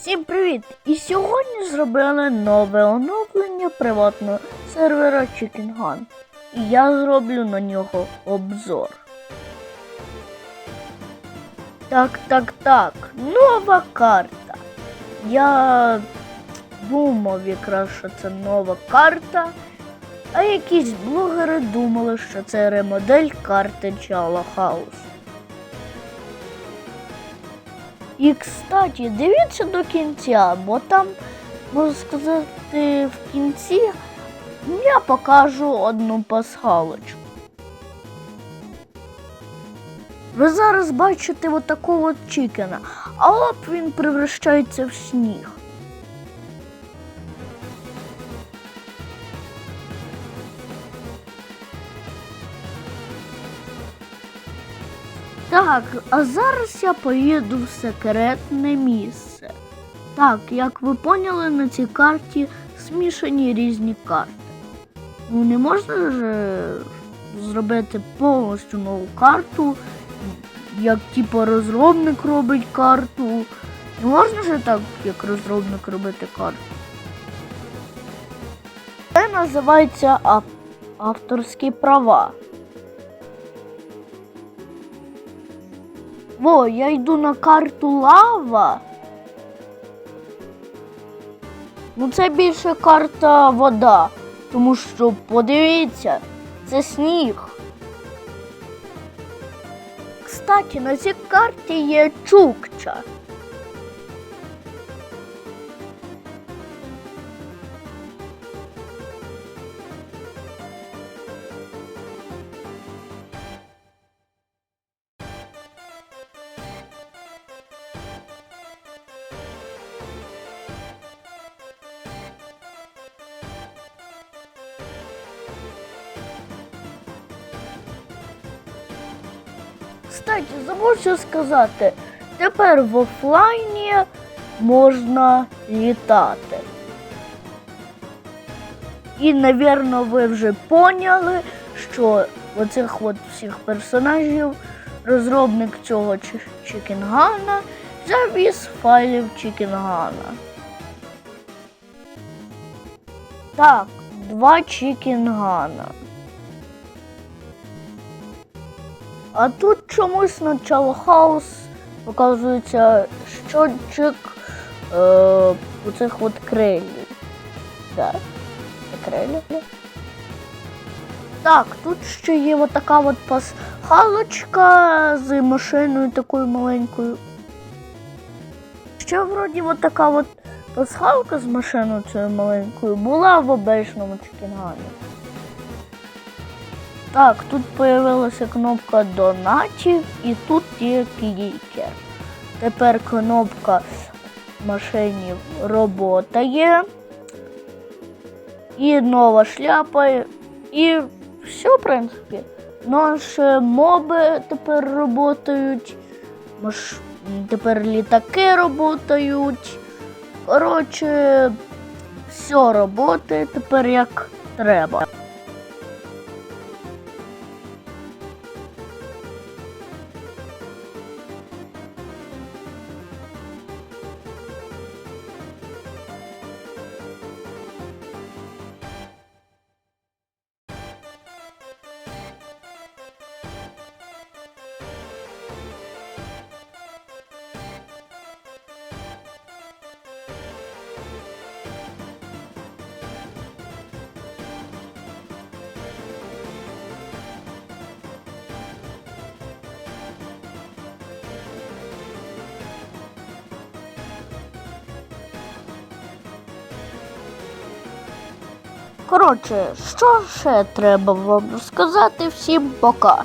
Всім привіт! І сьогодні зробили нове оновлення приватного сервера Chicken Gun. І я зроблю на нього обзор. Так, так, так. Нова карта. Я думав якраз, що це нова карта. А якісь блогери думали, що це ремодель карти Чала Хаус. І, кстати, дивіться до кінця, бо там, можна сказати, в кінці я покажу одну пасхалочку. Ви зараз бачите отакого от чікена, а оп він превращається в сніг. Так, а зараз я поїду в секретне місце. Так, як ви поняли, на цій карті смішані різні карти. Ну не можна ж е, зробити повністю нову карту, як типу розробник робить карту. Не можна ж так, як розробник робити карту. Це називається авторські права. Во, я йду на карту лава. Ну це більше карта вода, тому що подивіться, це сніг. Кстати, на цій карті є чукча. Кстати, забув що сказати. Тепер в офлайні можна літати. І, напевно, ви вже поняли, що оцих от всіх персонажів розробник цього Чікінгана завіз файлів Чікінгана. Так, два Чікінгана. А тут чомусь начало хаос показується щотчик е, оцих от крилів. Так, крилі. Так, тут ще є от така от пасхалочка з машиною такою маленькою. Ще вроді от така от пасхалка з машиною цією маленькою була в обичному чекінгані. Так, тут появилася кнопка донатів і тут є клікер. Тепер кнопка машинів робота. І нова шляпа, і все, в принципі. Наші моби тепер працюють, маш... тепер літаки працюють. Коротше, все працює тепер як треба. Коротше, що ще треба вам сказати всім пока.